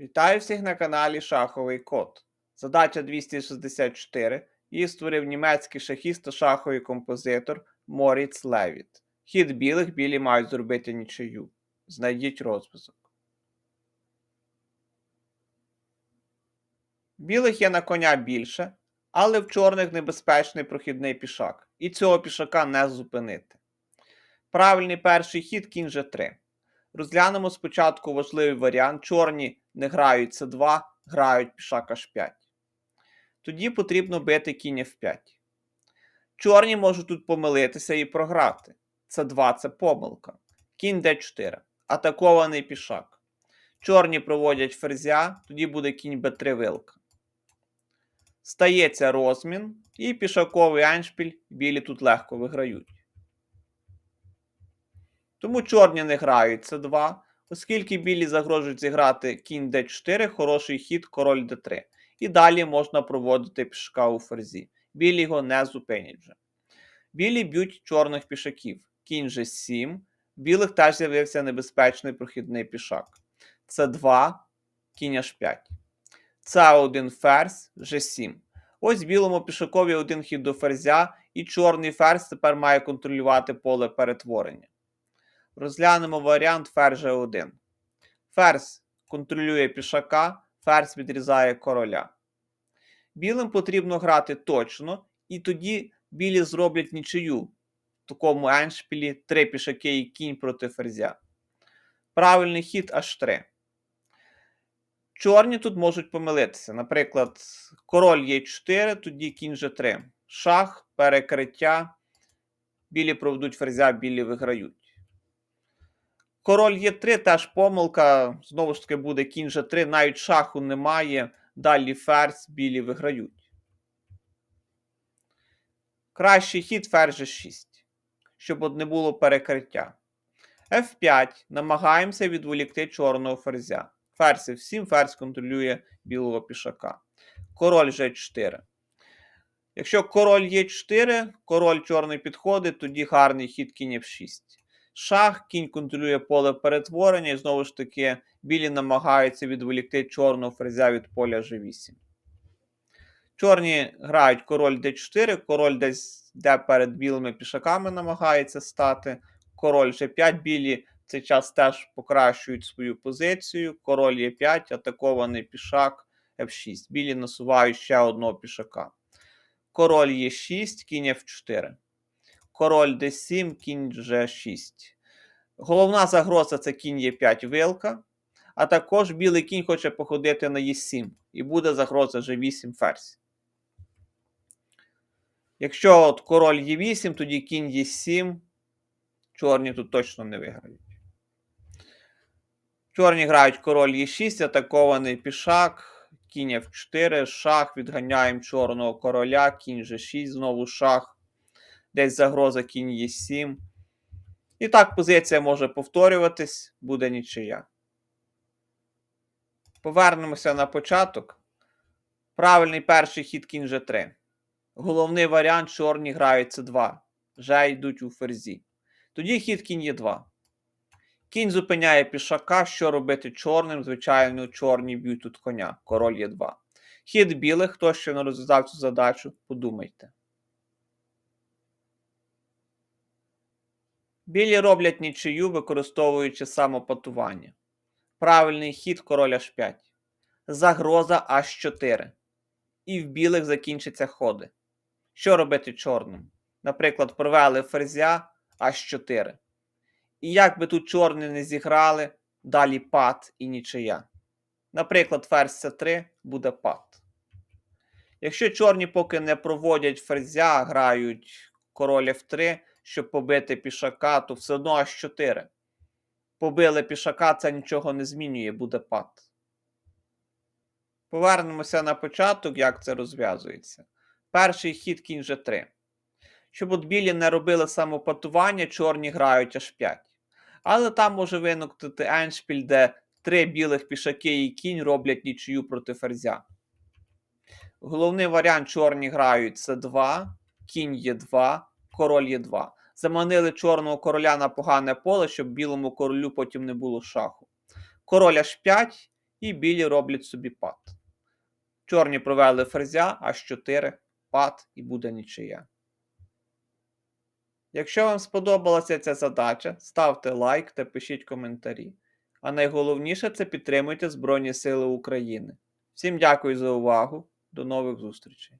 Вітаю всіх на каналі Шаховий Код. Задача 264. Її створив німецький шахіст та шаховий композитор Моріц Левіт. Хід білих білі мають зробити нічию. Знайдіть розв'язок. Білих є на коня більше, але в чорних небезпечний прохідний пішак. І цього пішака не зупинити. Правильний перший хід кінь G3. Розглянемо спочатку важливий варіант. Чорні не грають С2, грають пішак H5. Тоді потрібно бити кінь F5. Чорні можуть тут помилитися і програти. С2 це помилка. Кінь D4. Атакований пішак. Чорні проводять ферзя, тоді буде кінь Б3 вилка. Стається розмін, і пішаковий еншпіль білі тут легко виграють. Тому чорні не грають С2, оскільки білі загрожують зіграти кінь d4, хороший хід, король d3. І далі можна проводити пішака у ферзі. Білі його не зупинять вже. Білі б'ють чорних пішаків. Кінь G7. Білих теж з'явився небезпечний прохідний пішак. С2, кінь H5. С1 ферзь, G7. Ось білому пішакові один хід до ферзя, і чорний ферзь тепер має контролювати поле перетворення. Розглянемо варіант ферзь G1. Ферзь контролює пішака, ферзь відрізає короля. Білим потрібно грати точно, і тоді білі зроблять нічию. В такому еншпілі три пішаки і кінь проти ферзя. Правильний хід H3. Чорні тут можуть помилитися. Наприклад, король Е4, тоді кінь G3. Шах, перекриття. Білі проведуть ферзя, білі виграють. Король Е3 теж помилка. Знову ж таки, буде кінь G3, навіть шаху немає. Далі ферзь, білі виграють. Кращий хід ферзь G6, щоб не було перекриття. F5. Намагаємося відволікти чорного ферзя. Ферзь F7, ферзь контролює білого пішака. Король G4. Якщо король Е4, король чорний підходить, тоді гарний хід кінь F6. Шах, кінь контролює поле перетворення, і знову ж таки, білі намагаються відволікти чорного ферзя від поля G8. Чорні грають король d4, король десь де перед білими пішаками намагається стати. Король G5, білі в цей час теж покращують свою позицію. Король Е5, атакований пішак F6. Білі насувають ще одного пішака. Король Е6, кінь F4. Король d7, кінь G6. Головна загроза це кінь Е5 вилка. А також білий кінь хоче походити на Е7. І буде загроза G8 ферзь. Якщо от король Е8, тоді кінь Е7. Чорні тут точно не виграють. Чорні грають король Е6, атакований пішак. Кінь F4, шах, відганяємо чорного короля, кінь G6, знову шах. Десь загроза кінь Е7. І так позиція може повторюватись, буде нічия. Повернемося на початок. Правильний перший хід кінь G3. Головний варіант чорні грають С2. Вже йдуть у ферзі. Тоді хід кінь Е2. Кінь зупиняє пішака. Що робити чорним? Звичайно, чорні б'ють тут коня. Король Е2. Хід білих, хто ще не розв'язав цю задачу, подумайте. Білі роблять нічию, використовуючи самопатування. Правильний хід король H5. Загроза H4. І в білих закінчаться ходи. Що робити чорним? Наприклад, провели ферзя H4. І як би тут чорні не зіграли, далі пад і нічия. Наприклад, ферзь С3 буде пад. Якщо чорні поки не проводять ферзя, грають король F3, щоб побити пішака, то все одно H4. Побили пішака, це нічого не змінює, буде пад. Повернемося на початок, як це розв'язується. Перший хід кінь G3. Щоб от білі не робили самопатування, чорні грають H5. Але там може виникнути еншпіль, де три білих пішаки і кінь роблять нічию проти ферзя. Головний варіант чорні грають С2, кінь Е2, король Е2. Заманили чорного короля на погане поле, щоб білому королю потім не було шаху. Король H5, І білі роблять собі пад. Чорні провели ферзя, аж 4, пад і буде нічия. Якщо вам сподобалася ця задача, ставте лайк та пишіть коментарі. А найголовніше це підтримуйте Збройні Сили України. Всім дякую за увагу. До нових зустрічей!